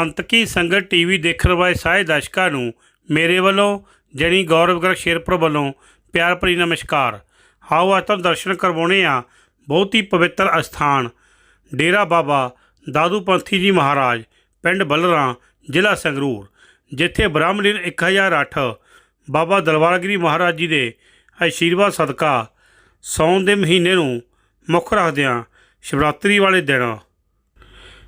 ਸੰਤਕੀ ਸੰਗਤ ਟੀਵੀ ਦੇਖਣ ਵਾਲੇ ਸਾਰੇ ਦਰਸ਼ਕਾਂ ਨੂੰ ਮੇਰੇ ਵੱਲੋਂ, ਜਣੀ ਗੌਰਵ ਗਰਗ ਸ਼ੇਰਪੁਰ ਵੱਲੋਂ ਪਿਆਰ ਭਰੀ ਨਮਸਕਾਰ। ਆਓ ਅੱਜ ਤੁਹਾਨੂੰ ਦਰਸ਼ਨ ਕਰਵਾਉਣੇ ਆ ਬਹੁਤ ਹੀ ਪਵਿੱਤਰ ਅਸਥਾਨ, ਡੇਰਾ ਬਾਬਾ ਦਾਦੂ ਪੰਥੀ ਜੀ ਮਹਾਰਾਜ, ਪਿੰਡ ਬੱਲਰਾਂ, ਜ਼ਿਲ੍ਹਾ ਸੰਗਰੂਰ, ਜਿੱਥੇ ਬ੍ਰਹਮਲੀਨ 1008 ਬਾਬਾ ਦਲਵਾਰਗਿਰੀ ਮਹਾਰਾਜ ਜੀ ਦੇ ਆਸ਼ੀਰਵਾਦ ਸਦਕਾ ਸੌਣ ਦੇ ਮਹੀਨੇ ਨੂੰ ਮੁੱਖ ਰੱਖਦਿਆਂ ਸ਼ਿਵਰਾਤਰੀ ਵਾਲੇ ਦਿਨ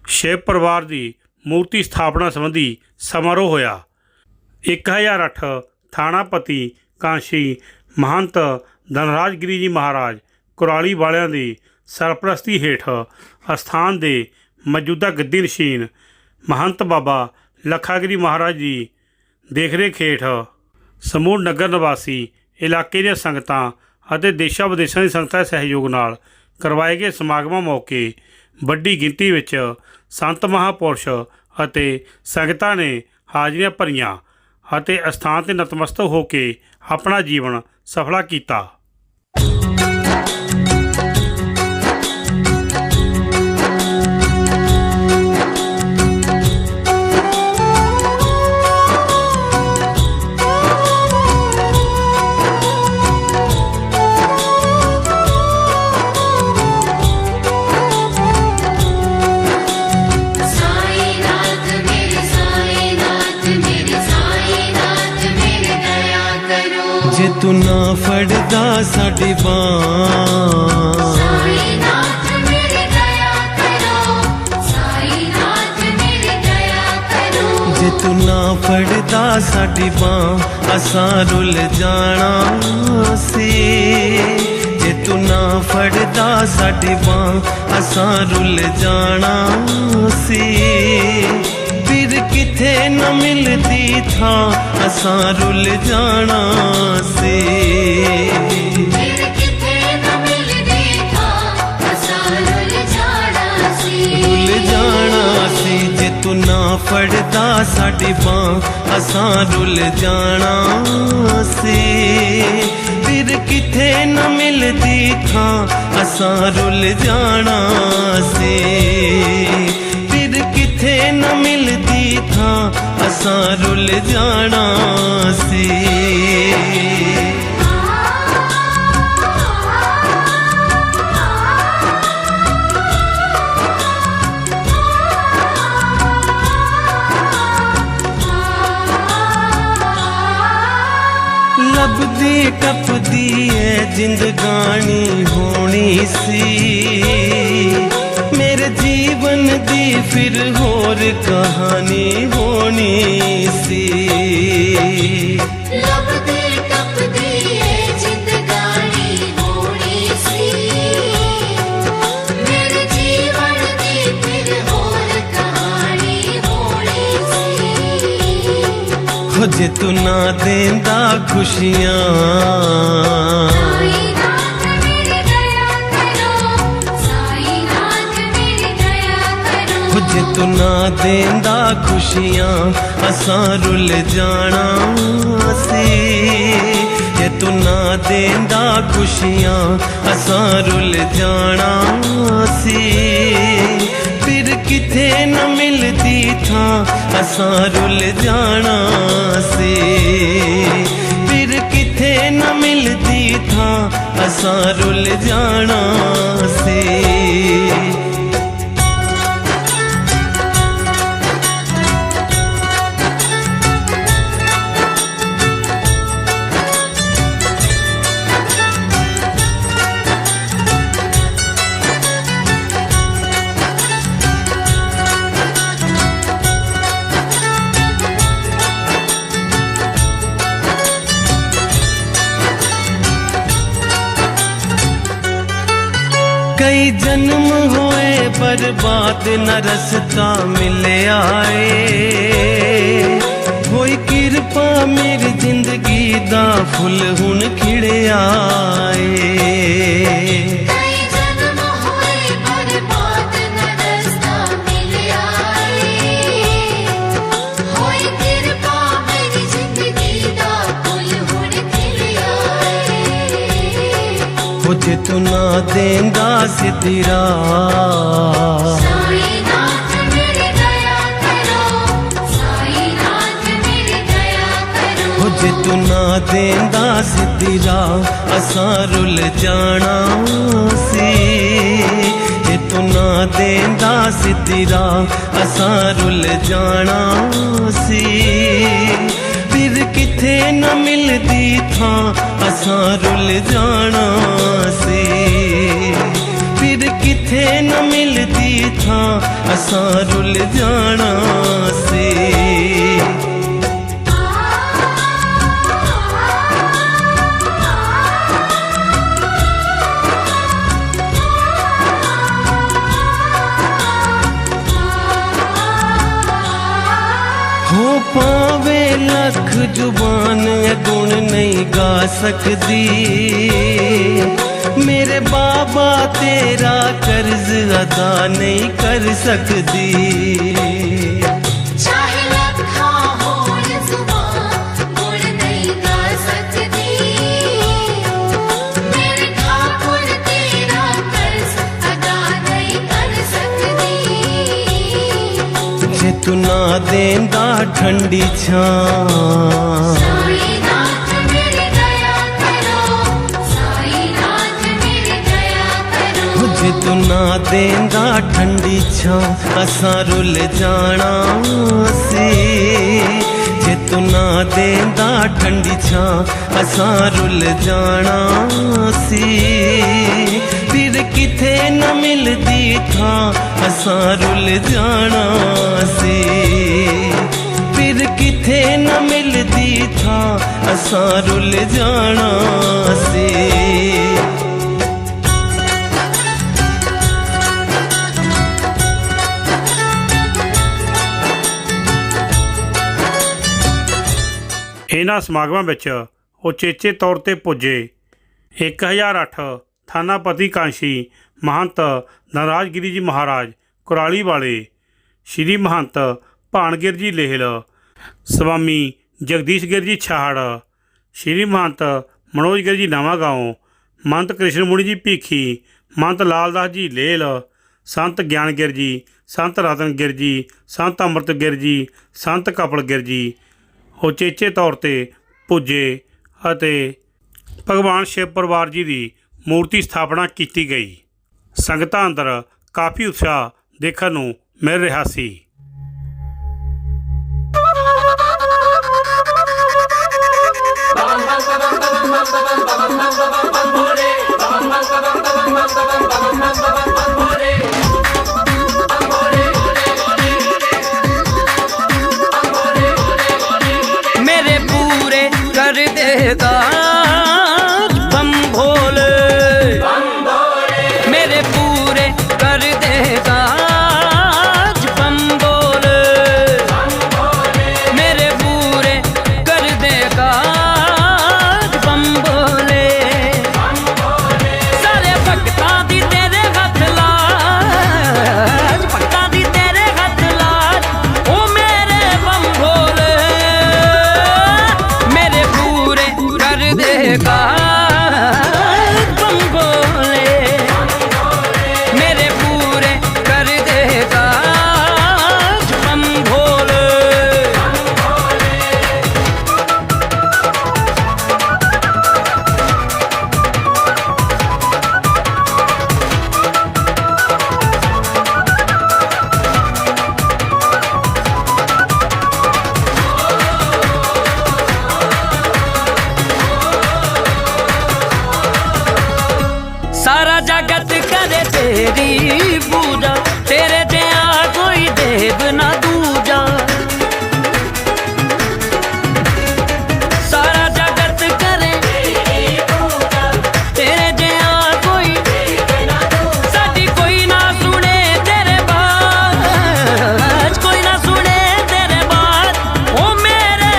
ਸ਼ਿਵ ਪਰਿਵਾਰ ਦੀ ਮੂਰਤੀ ਸਥਾਪਨਾ ਸੰਬੰਧੀ ਸਮਾਰੋਹ ਹੋਇਆ। 1008 ਥਾਣਾਪਤੀ ਕਾਂਸ਼ੀ ਮਹੰਤ ਧਨਰਾਜਗਿਰੀ ਜੀ ਮਹਾਰਾਜ ਕੁਰਾਲੀ ਵਾਲਿਆਂ ਦੀ ਸਰਪ੍ਰਸਤੀ ਹੇਠ ਅਸਥਾਨ ਦੇ ਮੌਜੂਦਾ ਗੱਦੀ ਨਸ਼ੀਨ ਮਹੰਤ ਬਾਬਾ ਲੱਖਾਗਿਰੀ ਮਹਾਰਾਜ ਜੀ ਦੇਖਰੇਖ ਹੇਠ ਸਮੂਹ ਨਗਰ ਨਿਵਾਸੀ ਇਲਾਕੇ ਦੀਆਂ ਸੰਗਤਾਂ ਅਤੇ ਦੇਸ਼ਾਂ ਵਿਦੇਸ਼ਾਂ ਦੀ ਸੰਗਤਾਂ ਦੇ ਸਹਿਯੋਗ ਨਾਲ ਕਰਵਾਏ ਗਏ ਸਮਾਗਮਾਂ ਮੌਕੇ ਵੱਡੀ ਗਿਣਤੀ ਵਿੱਚ ਸੰਤ ਮਹਾਪੁਰਸ਼ ਅਤੇ ਸੰਗਤਾਂ ਨੇ ਹਾਜ਼ਰੀਆਂ ਭਰੀਆਂ ਅਤੇ ਅਸਥਾਨ ਤੇ ਨਤਮਸਤਕ ਹੋ ਕੇ ਆਪਣਾ ਜੀਵਨ ਸਫਲਾ ਕੀਤਾ। ਤੂੰ ਨਾ ਫੜਦਾ ਸਾਡੀ ਬਾਂਹ। ਸਾਈਨਾਥ ਮੇਰੇ ਦਇਆ ਕਰੋ ਸਾਈਨਾਥ ਮੇਰੇ ਦਇਆ ਕਰੋ। ਜੇ ਤੂੰ ਨਾ ਫੜਦਾ ਸਾਡੀ ਬਾਂਹ ਅਸਾਂ ਰੁੱਲ ਜਾਣਾ ਸੀ। ਜੇ ਤੂੰ ਨਾ ਫੜਦਾ ਸਾਡੀ ਬਾਂਹ ਅਸਾਂ ਰੁੱਲ ਜਾਣਾ ਸੀ। ਕਿਥੇ ਨਾ ਮਿਲਦੀ ਥਾਂ, ਅਸਾਂ ਰੁੱਲ ਜਾਣਾ ਸੀ। ਰੁੱਲ ਜਾਣਾ ਸੀ, ਜੇ ਤੂੰ ਨਾ ਫੜਦਾ ਸਾਡੀ ਬਾਂਹ, ਅਸਾਂ ਰੁੱਲ ਜਾਣਾ ਸੀ। ਫਿਰ ਕਿਥੇ ਨਾ ਮਿਲਦੀ ਥਾਂ, ਅਸਾਂ ਰੁੱਲ ਜਾਣਾ ਸੀ। ਕਿਥੇ ਨਾ ਮਿਲਦੀ ਥਾਂ ਅਸਾਂ ਰੁੱਲ ਜਾਣਾ ਸੀ। ਲੱਭਦੀ ਟੱਪਦੀ ਏ ਜ਼ਿੰਦਗਾਨੀ ਹੋਣੀ ਸੀ। ਮੇਰੇ ਜੀਵਨ ਦੀ ਫਿਰ ਹੋਰ ਕਹਾਣੀ ਹੋਣੀ ਸੀ ਲੱਭਦੀ ਟੱਪਦੀ ਏ ਜ਼ਿੰਦਗਾਨੀ ਹੋਣੀ ਸੀ ਮੇਰੇ ਜੀਵਨ ਦੀ ਫਿਰ ਹੋਰ ਕਹਾਣੀ ਹੋਣੀ ਸੀ ਹੋ ਜੇ ਤੂੰ ਨਾ ਦੇਂਦਾ ਖੁਸ਼ੀਆਂ ਜੇ ਤੂੰ ਨਾ ਦੇਂਦਾ ਖੁਸ਼ੀਆਂ, ਅਸਾਂ ਰੁੱਲ ਜਾਣਾ ਸੀ। ਜੇ ਤੂੰ ਨਾ ਦੇਂਦਾ ਖੁਸ਼ੀਆਂ, ਅਸਾਂ ਰੁੱਲ ਜਾਣਾ ਸੀ। ਫਿਰ ਕਿਥੇ ਨਾ ਮਿਲਦੀ ਥਾਂ, ਅਸਾਂ ਰੁੱਲ ਜਾਣਾ ਸੀ। ਫਿਰ ਕਿਥੇ ਨਾ ਮਿਲਦੀ ਥਾਂ, ਅਸਾਂ ਰੁੱਲ ਜਾਣਾ ਸੀ। ਕਈ ਜਨਮ ਹੋਏ ਬਰਬਾਦ ਨ ਰਸਤਾ ਮਿਲਿਆ ਏ। ਹੋਈ ਕਿਰਪਾ ਮੇਰੀ ਜ਼ਿੰਦਗੀ ਦਾ ਫੁੱਲ ਹੁਣ ਖਿੜਿਆ ਏ। ਜੇ ਤੂੰ ਨਾ ਦੇਂਦਾ ਸਿਤਰਾ ਜੇ ਤੂੰ ਨਾ ਦੇਂਦਾ ਸਿਤਰਾ ਅਸਾਂ ਰੁੱਲ ਜਾਣਾ ਸੀ। ਜੇ ਤੂੰ ਨਾ ਦੇਂਦਾ ਸਿਤਰਾ ਅਸਾਂ ਰੁੱਲ ਜਾਣਾ ਸੀ। ਫਿਰ ਕਿਥੇ ਨਾ ਮਿਲਦੀ ਥਾਂ, ਅਸਾਂ ਰੁੱਲ ਜਾਣਾ ਸੀ। ਫਿਰ ਕਿਥੇ ਨਾ ਮਿਲਦੀ ਥਾਂ, ਅਸਾਂ ਰੁੱਲ ਜਾਣਾ ਸੀ। ਜ਼ੁਬਾਨ ਇਹ ਗੁਣ ਨਹੀਂ ਗਾ ਸਕਦੀ ਮੇਰੇ ਬਾਬਾ ਤੇਰਾ ਕਰਜ਼ ਅਦਾ ਨਹੀਂ ਕਰ ਸਕਦੀ ਤੂੰ ਨਾ ਦੇਂਦਾ ਠੰਡੀ ਛਾਂ ਦੇਂਦਾ ਠੰਡੀ ਛਾਂ, ਅਸਾਂ ਰੁੱਲ ਜਾਣਾ ਸੀ। ਜੇ ਤੂੰ ਨਾ ਦੇਂਦਾ ਠੰਡੀ ਛਾਂ, ਅਸਾਂ ਰੁੱਲ ਜਾਣਾ ਸੀ। ਫਿਰ ਕਿਥੇ ਨਾ ਮਿਲਦੀ ਥਾਂ, ਅਸਾਂ ਰੁੱਲ ਜਾਣਾ ਸੀ। ਫਿਰ ਕਿਥੇ ਨਾ ਮਿਲਦੀ ਥਾਂ, ਅਸਾਂ ਰੁੱਲ ਜਾਣਾ ਸੀ। ਇਹਨਾਂ ਸਮਾਗਮਾਂ ਵਿੱਚ ਉਚੇਚੇ ਤੌਰ ਤੇ ਪੁੱਜੇ। 1008 ਥਾਨਾਪਤੀ ਕਾਂਸ਼ੀ ਮਹੰਤ ਨਰਾਜਗਿਰੀ ਜੀ ਮਹਾਰਾਜ, ਕੁਰਾਲੀ ਵਾਲੇ, ਸ਼੍ਰੀ ਮਹੰਤ ਭਾਨਗਿਰ ਜੀ ਲੇਹਲ, ਸਵਾਮੀ ਜਗਦੀਸ਼ ਗਿਰ ਜੀ ਛਾੜ ਸ਼੍ਰੀ ਮਹੰਤ ਮਨੋਜਗਿਰ ਜੀ ਨਵਾਂਗਾঁਓ ਮਹੰਤ ਕ੍ਰਿਸ਼ਨ ਮੁਨੀ ਜੀ ਭੀਖੀ, ਮਹੰਤ ਲਾਲਦਾਸ ਜੀ ਲੇਲ ਸੰਤ ਗਿਆਨਗਿਰ ਜੀ, ਸੰਤ ਰਤਨ ਗਿਰ ਜੀ, ਸੰਤ ਅੰਮ੍ਰਿਤ ਗਿਰ ਜੀ, ਸੰਤ ਕਪਲ ਗਿਰ ਜੀ ਉਚੇਚੇ ਤੌਰ ਤੇ ਪੁੱਜੇ ਅਤੇ ਭਗਵਾਨ ਸ਼ਿਵ ਪਰਿਵਾਰ ਜੀ ਦੀ ਮੂਰਤੀ ਸਥਾਪਨਾ ਕੀਤੀ ਗਈ ਸੰਗਤਾਂ ਅੰਦਰ ਕਾਫੀ ਉਤਸ਼ਾਹ ਦੇਖਣ ਨੂੰ ਮਿਲ ਰਿਹਾ ਸੀ मेरे ਕਰੇ ਤੇਰੀ ਪੂਜਾ ਤੇਰੇ ਜਿਹਾ ਕੋਈ ਦੇਵ ਨਾ ਦੂਜਾ ਸਾਰਾ ਜਗਤ ਕਰੇ ਤੇਰੀ ਪੂਜਾ ਤੇਰੇ ਜਿਹਾ ਕੋਈ ਦੇਵ ਨਾ ਦੂਜਾ ਸਾਡੀ ਕੋਈ ਨਾ ਸੁਣੇ ਤੇਰੇ ਬਾਤ ਕੋਈ ਨਾ ਸੁਣੇ ਤੇਰੇ ਬਾਤ ਉਹ ਮੇਰੇ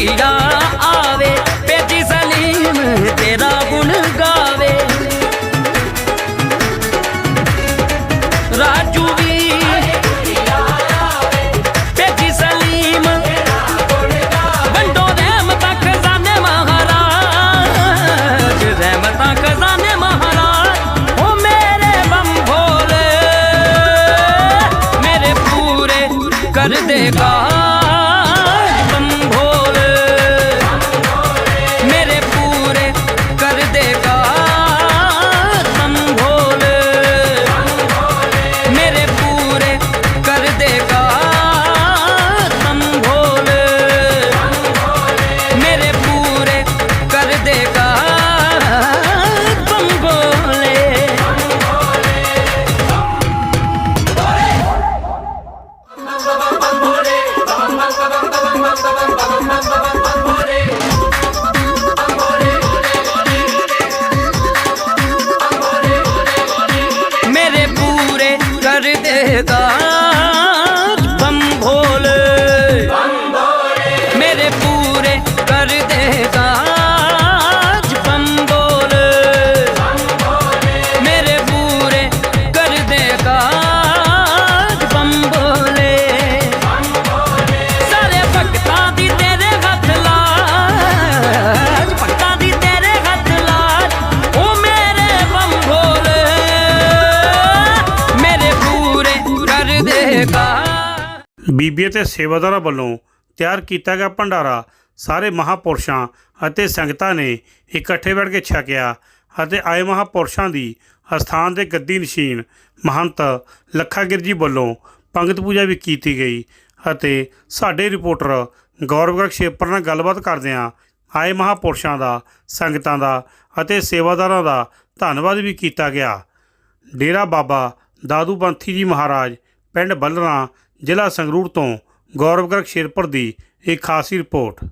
ਹਰੀਪੁਰੀਆ ਆਵੇ ਪੇਜੀ ਸਲੀਮ, ਤੇਰਾ ਗੁਣ ਗਾਵੇ। ਰਾਜੂ ਵੀ ਪੇਜੀ ਸਲੀਮ, ਵੰਡੋ ਰਹਿਮਤਾਂ ਖਜ਼ਾਨੇ ਮਹਾਰਾਜ, ਰਹਿਮਤਾਂ ਖਜ਼ਾਨੇ ਮਹਾਰਾਜ। ਓ ਮੇਰੇ ਬੰਮ ਮੇਰੇ ਪੂਰੇ ਕਰ ਦੇਗਾ। ਬੀਬੀਆਂ ਤੇ ਸੇਵਾਦਾਰਾਂ ਵੱਲੋਂ ਤਿਆਰ ਕੀਤਾ ਗਿਆ ਭੰਡਾਰਾ, ਸਾਰੇ ਮਹਾਪੁਰਸ਼ਾਂ ਅਤੇ ਸੰਗਤਾਂ ਨੇ ਇਕੱਠੇ ਬੈਠ ਕੇ ਛਕਿਆ ਅਤੇ ਆਏ ਮਹਾਪੁਰਸ਼ਾਂ ਦੀ ਅਸਥਾਨ ਦੇ ਗੱਦੀ ਨਸ਼ੀਨ ਮਹੰਤ ਲੱਖਾਗਿਰ ਜੀ ਵੱਲੋਂ ਪੰਗਤ ਪੂਜਾ ਵੀ ਕੀਤੀ ਗਈ ਅਤੇ ਸਾਡੇ ਰਿਪੋਰਟਰ ਗੌਰਵ ਸ਼ੇਪਰ ਨਾਲ ਗੱਲਬਾਤ ਕਰਦਿਆਂ ਆਏ ਮਹਾਪੁਰਸ਼ਾਂ ਦਾ, ਸੰਗਤਾਂ ਦਾ ਅਤੇ ਸੇਵਾਦਾਰਾਂ ਦਾ ਧੰਨਵਾਦ ਵੀ ਕੀਤਾ ਗਿਆ। ਡੇਰਾ ਬਾਬਾ ਦਾਦੂ ਪੰਥੀ ਜੀ ਮਹਾਰਾਜ, ਪਿੰਡ ਬੱਲਰਾਂ ਜ਼ਿਲ੍ਹਾ ਸੰਗਰੂਰ ਤੋਂ ਗੌਰਵ ਗਰਗ ਸ਼ੇਰਪੁਰ ਦੀ ਇੱਕ ਖਾਸੀ ਰਿਪੋਰਟ।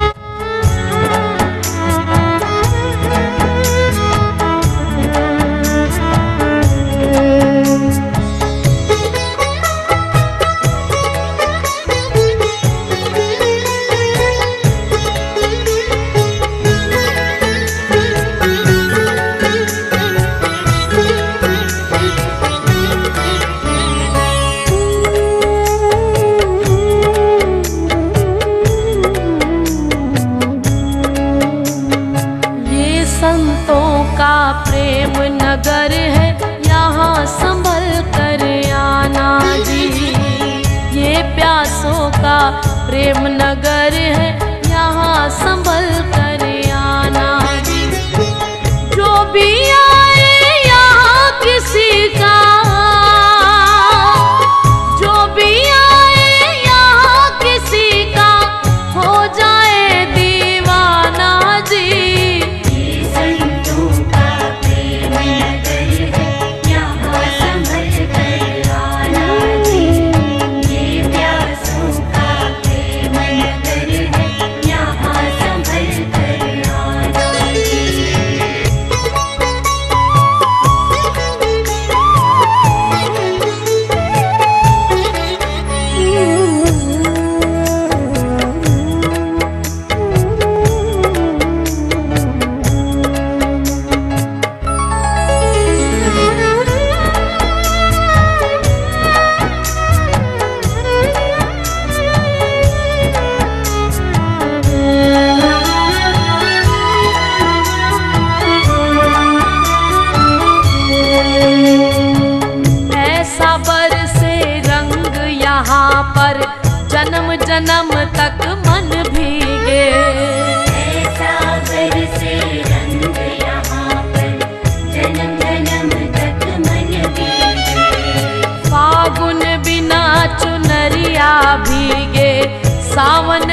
सावन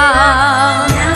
啊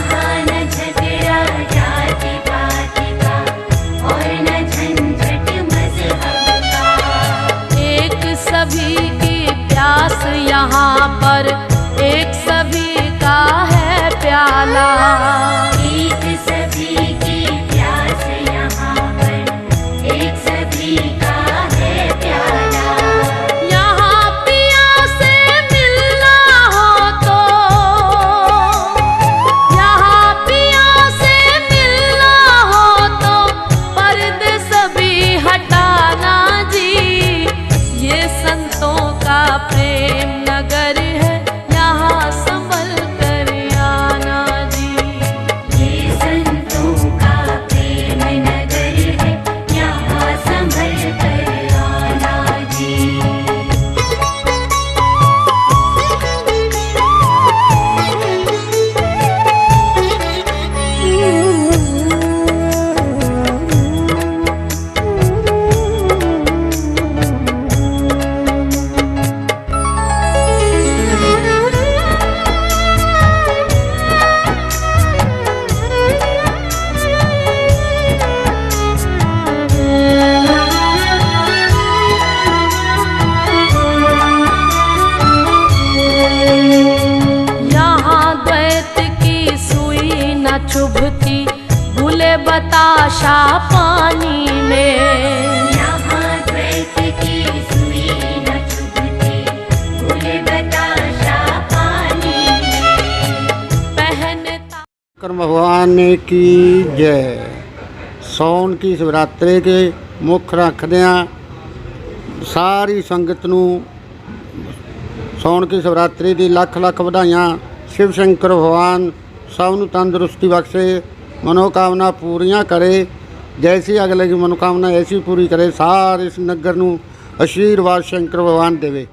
पहनता शंकर भगवान की जय ਸੌਣ ਕੀ ਸ਼ਿਵਰਾਤਰੀ ਕੇ ਮੁੱਖ ਰੱਖਦਿਆਂ ਸਾਰੀ ਸੰਗਤ ਨੂੰ ਸੌਣ ਕੀ ਸ਼ਿਵਰਾਤਰੀ ਦੀ ਲੱਖ ਲੱਖ ਵਧਾਈਆਂ ਸ਼ਿਵ ਸ਼ੰਕਰ ਭਗਵਾਨ ਸਭ ਨੂੰ ਤੰਦਰੁਸਤੀ ਬਖਸ਼ੇ ਮਨੋਕਾਮਨਾ ਪੂਰੀਆਂ ਕਰੇ ਜੈਸੀ ਅਗਲੇ ਦੀ ਮਨੋਕਾਮਨਾ ਐਸੀ ਪੂਰੀ ਕਰੇ ਸਾਰੇ ਇਸ ਨਗਰ ਨੂੰ ਆਸ਼ੀਰਵਾਦ ਸ਼ੰਕਰ ਭਗਵਾਨ ਦੇਵੇ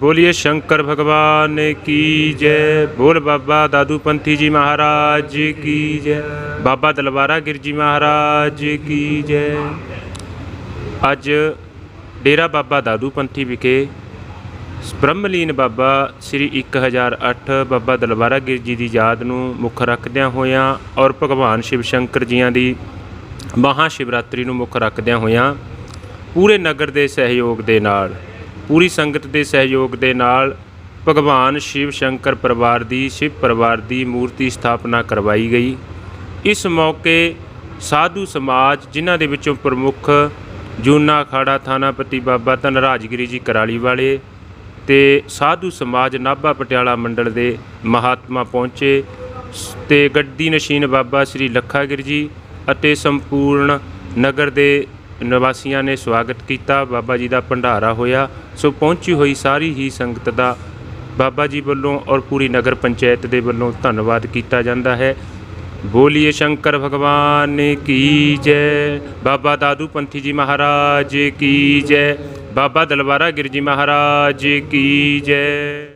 ਬੋਲੀਏ ਸ਼ੰਕਰ ਭਗਵਾਨ ਕੀ ਜੈ? ਬੋਲ ਬਾਬਾ ਦਾਦੂ ਪੰਥੀ ਜੀ ਮਹਾਰਾਜ ਕੀ ਜੈ? ਬਾਬਾ ਤਲਵਾਰਾ ਗਿਰ ਜੀ ਮਹਾਰਾਜ ਕੀ ਜੈ? ਅੱਜ ਡੇਰਾ ਬਾਬਾ ਦਾਦੂ ਪੰਥੀ ਵਿਖੇ ਬ੍ਰਹਮਲੀਨ ਬਾਬਾ ਸ੍ਰੀ 1008 ਬਾਬਾ ਦਲਵਾਰਾ ਗਿਰ ਜੀ ਦੀ ਯਾਦ ਨੂੰ ਮੁੱਖ ਰੱਖਦਿਆਂ ਹੋਇਆਂ ਔਰ ਭਗਵਾਨ ਸ਼ਿਵ ਸ਼ੰਕਰ ਜੀਆਂ ਦੀ ਮਹਾ ਸ਼ਿਵਰਾਤਰੀ ਨੂੰ ਮੁੱਖ ਰੱਖਦਿਆਂ ਹੋਇਆਂ ਪੂਰੇ ਨਗਰ ਦੇ ਸਹਿਯੋਗ ਦੇ ਨਾਲ ਪੂਰੀ ਸੰਗਤ ਦੇ ਸਹਿਯੋਗ ਦੇ ਨਾਲ ਭਗਵਾਨ ਸ਼ਿਵ ਸ਼ੰਕਰ ਪਰਿਵਾਰ ਦੀ, ਸ਼ਿਵ ਪਰਿਵਾਰ ਦੀ ਮੂਰਤੀ ਸਥਾਪਨਾ ਕਰਵਾਈ ਗਈ। ਇਸ ਮੌਕੇ ਸਾਧੂ ਸਮਾਜ, ਜਿਨ੍ਹਾਂ ਦੇ ਵਿੱਚੋਂ ਪ੍ਰਮੁੱਖ ਜੂਨਾ ਅਖਾੜਾ ਥਾਨਾਪਤੀ ਬਾਬਾ ਧਨਰਾਜਗਿਰੀ ਜੀ ਕਰਾਲੀ ਵਾਲੇ ਤੇ ਸਾਧੂ ਸਮਾਜ ਨਾਭਾ ਪਟਿਆਲਾ ਮੰਡਲ ਦੇ ਮਹਾਤਮਾ ਪਹੁੰਚੇ ਸ- ਤੇ ਗੱਡੀ ਨਸ਼ੀਨ ਬਾਬਾ ਸ੍ਰੀ ਲੱਖਾਗਿਰ ਜੀ ਅਤੇ ਸੰਪੂਰਨ ਨਗਰ ਦੇ ਨਿਵਾਸੀਆਂ ਨੇ ਸਵਾਗਤ ਕੀਤਾ। ਬਾਬਾ ਜੀ ਦਾ ਭੰਡਾਰਾ ਹੋਇਆ। ਸੋ ਪਹੁੰਚੀ ਹੋਈ ਸਾਰੀ ਹੀ ਸੰਗਤ ਦਾ ਬਾਬਾ ਜੀ ਵੱਲੋਂ ਔਰ ਪੂਰੀ ਨਗਰ ਪੰਚਾਇਤ ਦੇ ਵੱਲੋਂ ਧੰਨਵਾਦ ਕੀਤਾ ਜਾਂਦਾ ਹੈ। ਬੋਲੀਏ ਸ਼ੰਕਰ ਭਗਵਾਨ ਕੀ ਜੈ। ਬਾਬਾ ਦਾਦੂ ਪੰਥੀ ਜੀ ਮਹਾਰਾਜ ਕੀ ਜੈ। ਬਾਬਾ ਦਲਵਾਰਾ ਗਿਰ ਜੀ ਮਹਾਰਾਜ ਕੀ ਜੈ।